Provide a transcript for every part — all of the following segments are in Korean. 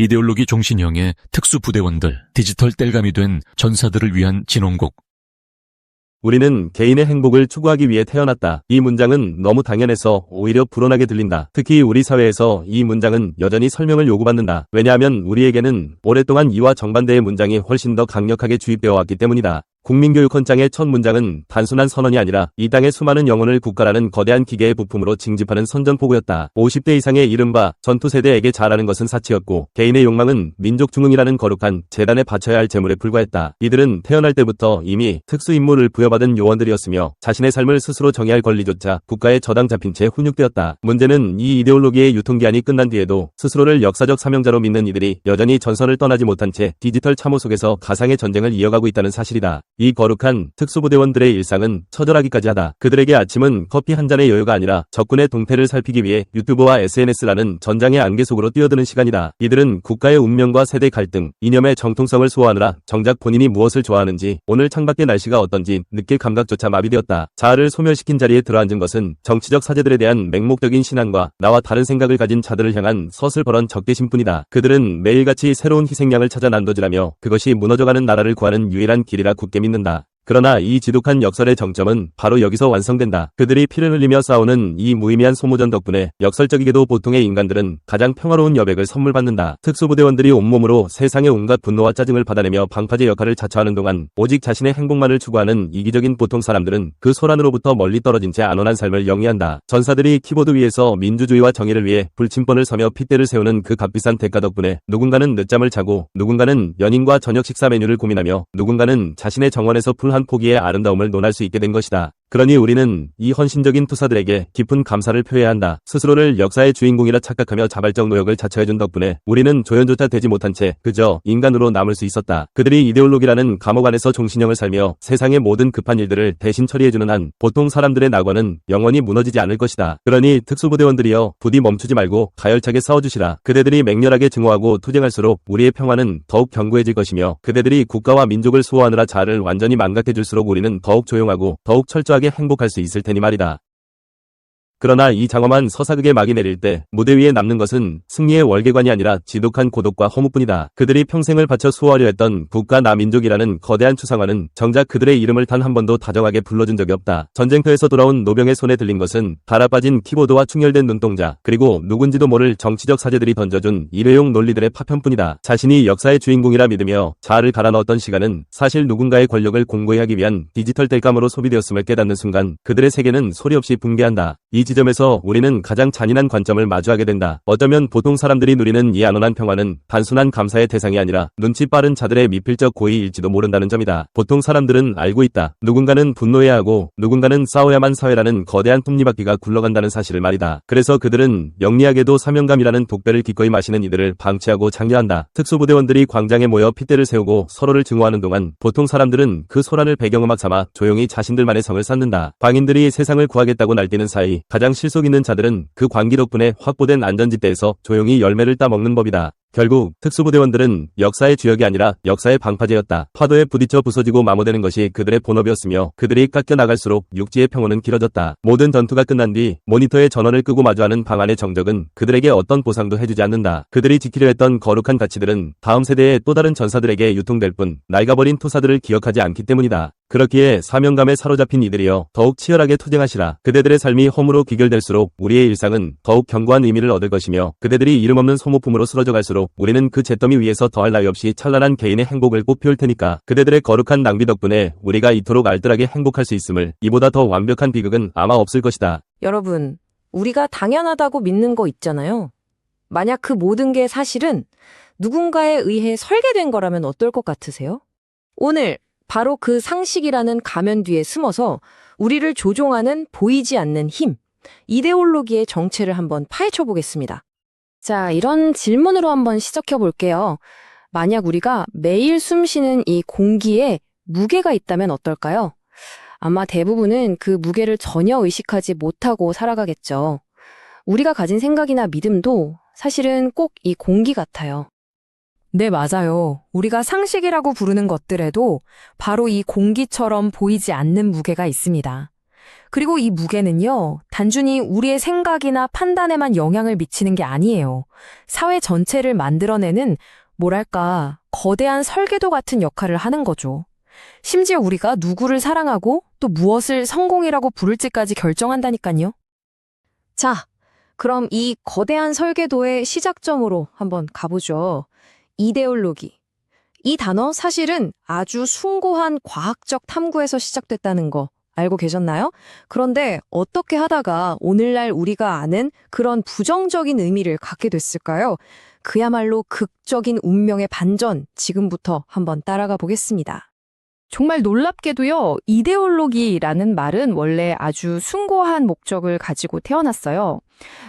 이데올로기 종신형의 특수부대원들, 디지털 땔감이 된 전사들을 위한 진홍곡. 우리는 개인의 행복을 추구하기 위해 태어났다. 이 문장은 너무 당연해서 오히려 불온하게 들린다. 특히 우리 사회에서 이 문장은 여전히 설명을 요구받는다. 왜냐하면 우리에게는 오랫동안 이와 정반대의 문장이 훨씬 더 강력하게 주입되어 왔기 때문이다. 국민교육헌장의 첫 문장은 단순한 선언이 아니라 이 땅의 수많은 영혼을 국가라는 거대한 기계의 부품으로 징집하는 선전포고였다. 50대 이상의 이른바 전투세대에게 잘하는 것은 사치였고 개인의 욕망은 민족 중흥이라는 거룩한 재단에 바쳐야 할 재물에 불과했다. 이들은 태어날 때부터 이미 특수임무를 부여받은 요원들이었으며 자신의 삶을 스스로 정의할 권리조차 국가에 저당 잡힌 채 훈육되었다. 문제는 이 이데올로기의 유통기한이 끝난 뒤에도 스스로를 역사적 사명자로 믿는 이들이 여전히 전선을 떠나지 못한 채 디지털 참호 속에서 가상의 전쟁을 이어가고 있다는 사실이다. 이 거룩한 특수부대원들의 일상은 처절하기까지 하다. 그들에게 아침은 커피 한 잔의 여유가 아니라 적군의 동태를 살피기 위해 유튜브와 SNS라는 전장의 안개 속으로 뛰어드는 시간이다. 이들은 국가의 운명과 세대 갈등, 이념의 정통성을 소화하느라 정작 본인이 무엇을 좋아하는지, 오늘 창밖의 날씨가 어떤지 느낄 감각조차 마비되었다. 자아를 소멸시킨 자리에 들어앉은 것은 정치적 사제들에 대한 맹목적인 신앙과 나와 다른 생각을 가진 자들을 향한 서슬벌런 적대심뿐이다. 그들은 매일같이 새로운 희생양을 찾아 난도질하며 그것이 무너져가는 나라를 구하는 유일한 길이라 굳게 믿 는다. 그러나 이 지독한 역설의 정점은 바로 여기서 완성된다. 그들이 피를 흘리며 싸우는 이 무의미한 소모전 덕분에 역설적이게도 보통의 인간들은 가장 평화로운 여백을 선물 받는다. 특수부대원들이 온몸으로 세상의 온갖 분노와 짜증을 받아내며 방파제 역할을 자처하는 동안 오직 자신의 행복만을 추구하는 이기적인 보통 사람들은 그 소란으로부터 멀리 떨어진 채 안온한 삶을 영위한다. 전사들이 키보드 위에서 민주주의와 정의를 위해 불침번을 서며 핏대를 세우는 그 값비싼 대가 덕분에 누군가는 늦잠을 자고 누군가는 연인과 저녁 식사 메뉴를 고민하며 누군가는 자신의 정원에서 풀한 포기의 아름다움을 논할 수 있게 된 것이다. 그러니 우리는 이 헌신적인 투사들에게 깊은 감사를 표해야 한다. 스스로를 역사의 주인공이라 착각하며 자발적 노력을 자처해준 덕분에 우리는 조연조차 되지 못한 채 그저 인간으로 남을 수 있었다. 그들이 이데올로기라는 감옥 안에서 종신형을 살며 세상의 모든 급한 일들을 대신 처리해주는 한 보통 사람들의 낙원은 영원히 무너지지 않을 것이다. 그러니 특수부대원들이여 부디 멈추지 말고 가열차게 싸워주시라. 그대들이 맹렬하게 증오하고 투쟁할수록 우리의 평화는 더욱 견고해질 것이며 그대들이 국가와 민족을 수호하느라 자아를 완전히 망각해줄수록 우리는 더욱 조용하고 더욱 철저하게 행복할 수 있을 테니 말이다. 그러나 이 장엄한 서사극의 막이 내릴 때 무대 위에 남는 것은 승리의 월계관이 아니라 지독한 고독과 허무뿐이다. 그들이 평생을 바쳐 수호하려 했던 국가 나 민족이라는 거대한 추상화는 정작 그들의 이름을 단 한 번도 다정하게 불러준 적이 없다. 전쟁터에서 돌아온 노병의 손에 들린 것은 달아빠진 키보드와 충혈된 눈동자 그리고 누군지도 모를 정치적 사제들이 던져준 일회용 논리들의 파편뿐이다. 자신이 역사의 주인공이라 믿으며 자아를 갈아 넣었던 시간은 사실 누군가의 권력을 공고히 하기 위한 디지털 땔감으로 소비되었음을 깨닫는 순간 그들의 세계는 소리 없이 붕괴한다. 이 지점에서 우리는 가장 잔인한 관점을 마주하게 된다. 어쩌면 보통 사람들이 누리는 이 안온한 평화는 단순한 감사의 대상이 아니라 눈치 빠른 자들의 미필적 고의일지도 모른다는 점이다. 보통 사람들은 알고 있다. 누군가는 분노해야 하고 누군가는 싸워야만 사회라는 거대한 톱니바퀴가 굴러간다는 사실을 말이다. 그래서 그들은 영리하게도 사명감이라는 독배를 기꺼이 마시는 이들을 방치하고 장려한다. 특수부대원들이 광장에 모여 핏대를 세우고 서로를 증오하는 동안 보통 사람들은 그 소란을 배경음악 삼아 조용히 자신들만의 성을 쌓는다. 광인들이 세상을 구하겠다고 날뛰는 사이 가장 실속 있는 자들은 그 광기 덕분에 확보된 안전지대에서 조용히 열매를 따먹는 법이다. 결국 특수부대원들은 역사의 주역이 아니라 역사의 방파제였다. 파도에 부딪혀 부서지고 마모되는 것이 그들의 본업이었으며 그들이 깎여 나갈수록 육지의 평온은 길어졌다. 모든 전투가 끝난 뒤 모니터의 전원을 끄고 마주하는 방안의 정적은 그들에게 어떤 보상도 해주지 않는다. 그들이 지키려 했던 거룩한 가치들은 다음 세대의 또 다른 전사들에게 유통될 뿐 낡아버린 투사들을 기억하지 않기 때문이다. 그렇기에 사명감에 사로잡힌 이들이여 더욱 치열하게 투쟁하시라. 그대들의 삶이 험으로 귀결될수록 우리의 일상은 더욱 견고한 의미를 얻을 것이며 그대들이 이름 없는 소모품으로 쓰러져 갈수록 우리는 그 잿더미 위에서 더할 나위 없이 찬란한 개인의 행복을 꽃피울 테니까 그대들의 거룩한 낭비 덕분에 우리가 이토록 알뜰하게 행복할 수 있음을 이보다 더 완벽한 비극은 아마 없을 것이다. 여러분, 우리가 당연하다고 믿는 거 있잖아요. 만약 그 모든 게 사실은 누군가에 의해 설계된 거라면 어떨 것 같으세요? 오늘 바로 그 상식이라는 가면 뒤에 숨어서 우리를 조종하는 보이지 않는 힘, 이데올로기의 정체를 한번 파헤쳐 보겠습니다. 자, 이런 질문으로 한번 시작해 볼게요. 만약 우리가 매일 숨 쉬는 이 공기에 무게가 있다면 어떨까요? 아마 대부분은 그 무게를 전혀 의식하지 못하고 살아가겠죠. 우리가 가진 생각이나 믿음도 사실은 꼭 이 공기 같아요. 네, 맞아요. 우리가 상식이라고 부르는 것들에도 바로 이 공기처럼 보이지 않는 무게가 있습니다. 그리고 이 무게는요, 단순히 우리의 생각이나 판단에만 영향을 미치는 게 아니에요. 사회 전체를 만들어내는, 뭐랄까, 거대한 설계도 같은 역할을 하는 거죠. 심지어 우리가 누구를 사랑하고 또 무엇을 성공이라고 부를지까지 결정한다니까요. 자, 그럼 이 거대한 설계도의 시작점으로 한번 가보죠. 이데올로기. 이 단어 사실은 아주 숭고한 과학적 탐구에서 시작됐다는 거 알고 계셨나요? 그런데 어떻게 하다가 오늘날 우리가 아는 그런 부정적인 의미를 갖게 됐을까요? 그야말로 극적인 운명의 반전, 지금부터 한번 따라가 보겠습니다. 정말 놀랍게도요, 이데올로기라는 말은 원래 아주 숭고한 목적을 가지고 태어났어요.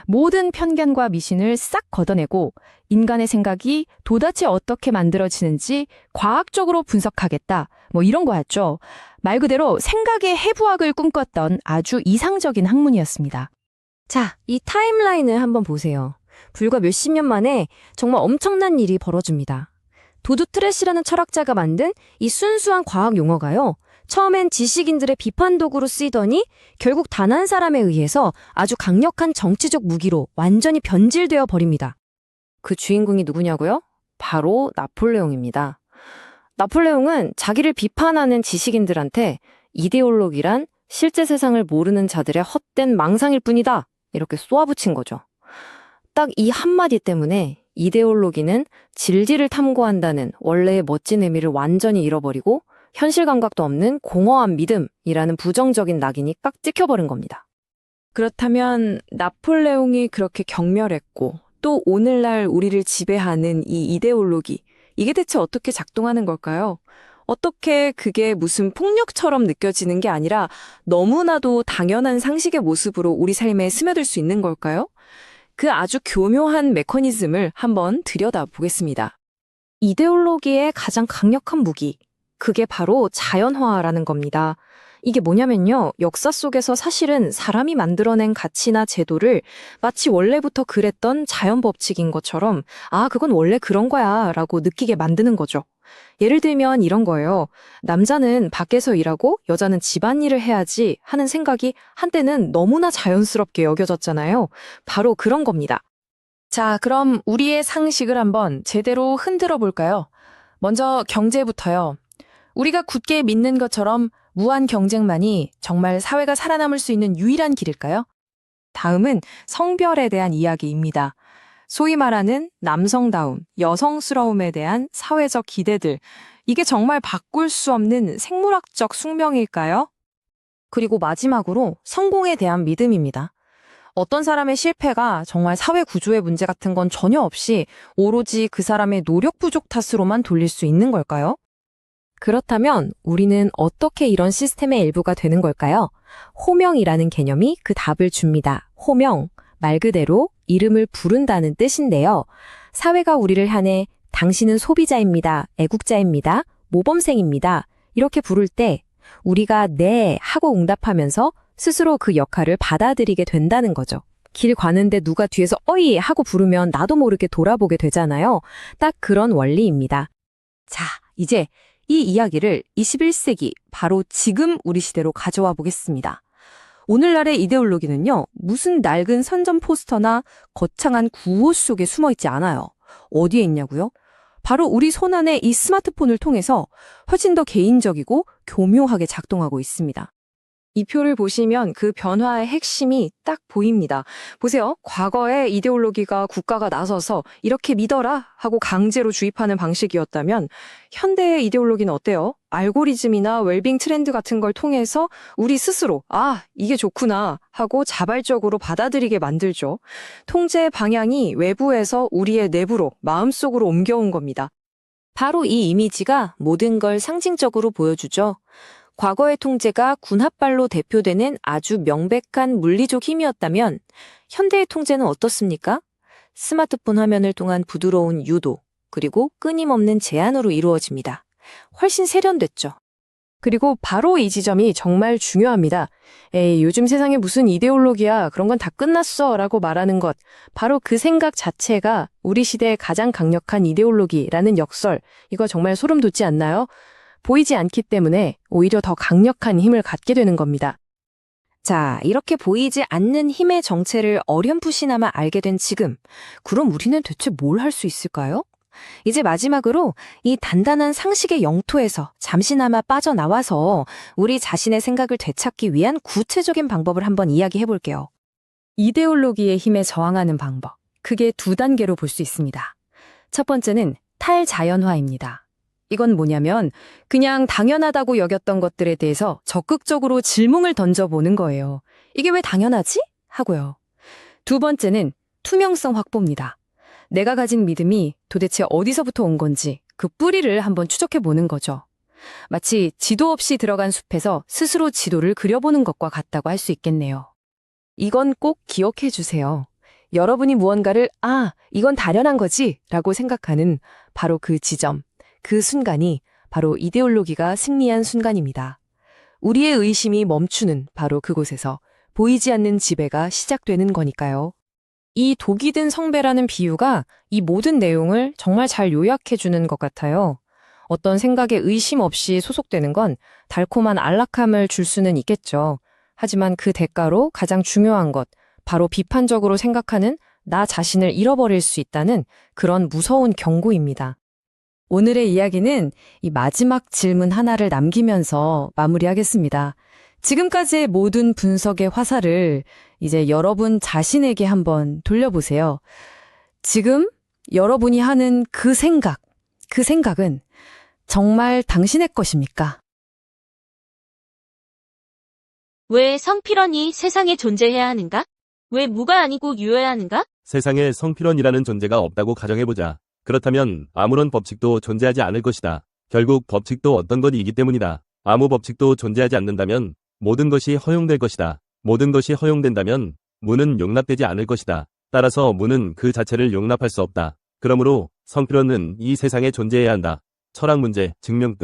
모든 편견과 미신을 싹 걷어내고 인간의 생각이 도대체 어떻게 만들어지는지 과학적으로 분석하겠다. 뭐 이런 거였죠. 말 그대로 생각의 해부학을 꿈꿨던 아주 이상적인 학문이었습니다. 자, 이 타임라인을 한번 보세요. 불과 몇십 년 만에 정말 엄청난 일이 벌어집니다. 도드 트래시라는 철학자가 만든 이 순수한 과학 용어가요. 처음엔 지식인들의 비판 도구로 쓰이더니 결국 단 한 사람에 의해서 아주 강력한 정치적 무기로 완전히 변질되어 버립니다. 그 주인공이 누구냐고요? 바로 나폴레옹입니다. 나폴레옹은 자기를 비판하는 지식인들한테 이데올로기란 실제 세상을 모르는 자들의 헛된 망상일 뿐이다. 이렇게 쏘아붙인 거죠. 딱 이 한마디 때문에 이데올로기는 진리를 탐구한다는 원래의 멋진 의미를 완전히 잃어버리고 현실 감각도 없는 공허한 믿음이라는 부정적인 낙인이 딱 찍혀버린 겁니다. 그렇다면 나폴레옹이 그렇게 경멸했고 또 오늘날 우리를 지배하는 이 이데올로기 이게 대체 어떻게 작동하는 걸까요? 어떻게 그게 무슨 폭력처럼 느껴지는 게 아니라 너무나도 당연한 상식의 모습으로 우리 삶에 스며들 수 있는 걸까요? 그 아주 교묘한 메커니즘을 한번 들여다보겠습니다. 이데올로기의 가장 강력한 무기, 그게 바로 자연화라는 겁니다. 이게 뭐냐면요. 역사 속에서 사실은 사람이 만들어낸 가치나 제도를 마치 원래부터 그랬던 자연 법칙인 것처럼, 아, 그건 원래 그런 거야, 라고 느끼게 만드는 거죠. 예를 들면 이런 거예요. 남자는 밖에서 일하고 여자는 집안일을 해야지 하는 생각이 한때는 너무나 자연스럽게 여겨졌잖아요. 바로 그런 겁니다. 자, 그럼 우리의 상식을 한번 제대로 흔들어 볼까요? 먼저 경제부터요. 우리가 굳게 믿는 것처럼 무한 경쟁만이 정말 사회가 살아남을 수 있는 유일한 길일까요? 다음은 성별에 대한 이야기입니다. 소위 말하는 남성다움, 여성스러움에 대한 사회적 기대들. 이게 정말 바꿀 수 없는 생물학적 숙명일까요? 그리고 마지막으로 성공에 대한 믿음입니다. 어떤 사람의 실패가 정말 사회 구조의 문제 같은 건 전혀 없이 오로지 그 사람의 노력 부족 탓으로만 돌릴 수 있는 걸까요? 그렇다면 우리는 어떻게 이런 시스템의 일부가 되는 걸까요? 호명이라는 개념이 그 답을 줍니다. 호명, 말 그대로 이름을 부른다는 뜻인데요. 사회가 우리를 향해 당신은 소비자입니다. 애국자입니다. 모범생입니다. 이렇게 부를 때 우리가 네 하고 응답하면서 스스로 그 역할을 받아들이게 된다는 거죠. 길 가는데 누가 뒤에서 어이 하고 부르면 나도 모르게 돌아보게 되잖아요. 딱 그런 원리입니다. 자, 이제 이 이야기를 21세기 바로 지금 우리 시대로 가져와 보겠습니다. 오늘날의 이데올로기는요, 무슨 낡은 선전 포스터나 거창한 구호 속에 숨어 있지 않아요. 어디에 있냐고요? 바로 우리 손안에 이 스마트폰을 통해서 훨씬 더 개인적이고 교묘하게 작동하고 있습니다. 이 표를 보시면 그 변화의 핵심이 딱 보입니다. 보세요. 과거에 이데올로기가 국가가 나서서 이렇게 믿어라 하고 강제로 주입하는 방식이었다면 현대의 이데올로기는 어때요? 알고리즘이나 웰빙 트렌드 같은 걸 통해서 우리 스스로 아, 이게 좋구나 하고 자발적으로 받아들이게 만들죠. 통제의 방향이 외부에서 우리의 내부로 마음속으로 옮겨온 겁니다. 바로 이 이미지가 모든 걸 상징적으로 보여주죠. 과거의 통제가 군합발로 대표되는 아주 명백한 물리적 힘이었다면 현대의 통제는 어떻습니까? 스마트폰 화면을 통한 부드러운 유도, 그리고 끊임없는 제한으로 이루어집니다. 훨씬 세련됐죠. 그리고 바로 이 지점이 정말 중요합니다. 에이, 요즘 세상에 무슨 이데올로기야. 그런 건 다 끝났어. 라고 말하는 것. 바로 그 생각 자체가 우리 시대의 가장 강력한 이데올로기라는 역설. 이거 정말 소름 돋지 않나요? 보이지 않기 때문에 오히려 더 강력한 힘을 갖게 되는 겁니다. 자, 이렇게 보이지 않는 힘의 정체를 어렴풋이나마 알게 된 지금, 그럼 우리는 대체 뭘 할 수 있을까요? 이제 마지막으로 이 단단한 상식의 영토에서 잠시나마 빠져나와서 우리 자신의 생각을 되찾기 위한 구체적인 방법을 한번 이야기해 볼게요. 이데올로기의 힘에 저항하는 방법. 크게 두 단계로 볼 수 있습니다. 첫 번째는 탈자연화입니다. 이건 뭐냐면 그냥 당연하다고 여겼던 것들에 대해서 적극적으로 질문을 던져보는 거예요. 이게 왜 당연하지? 하고요. 두 번째는 투명성 확보입니다. 내가 가진 믿음이 도대체 어디서부터 온 건지 그 뿌리를 한번 추적해 보는 거죠. 마치 지도 없이 들어간 숲에서 스스로 지도를 그려보는 것과 같다고 할 수 있겠네요. 이건 꼭 기억해 주세요. 여러분이 무언가를, 아, 이건 당연한 거지, 라고 생각하는 바로 그 지점, 그 순간이 바로 이데올로기가 승리한 순간입니다. 우리의 의심이 멈추는 바로 그곳에서 보이지 않는 지배가 시작되는 거니까요. 이 독이 든 성배라는 비유가 이 모든 내용을 정말 잘 요약해 주는 것 같아요. 어떤 생각에 의심 없이 소속되는 건 달콤한 안락함을 줄 수는 있겠죠. 하지만 그 대가로 가장 중요한 것, 바로 비판적으로 생각하는 나 자신을 잃어버릴 수 있다는 그런 무서운 경고입니다. 오늘의 이야기는 이 마지막 질문 하나를 남기면서 마무리하겠습니다. 지금까지의 모든 분석의 화살을 이제 여러분 자신에게 한번 돌려보세요. 지금 여러분이 하는 그 생각, 그 생각은 정말 당신의 것입니까? 왜 성필원이 세상에 존재해야 하는가? 왜 무가 아니고 유여야 하는가? 세상에 성필원이라는 존재가 없다고 가정해보자. 그렇다면 아무런 법칙도 존재하지 않을 것이다. 결국 법칙도 어떤 것이기 때문이다. 아무 법칙도 존재하지 않는다면 모든 것이 허용될 것이다. 모든 것이 허용된다면 무는 용납되지 않을 것이다. 따라서 무는 그 자체를 용납할 수 없다. 그러므로 성필원은 이 세상에 존재해야 한다. 철학 문제 증명 끝.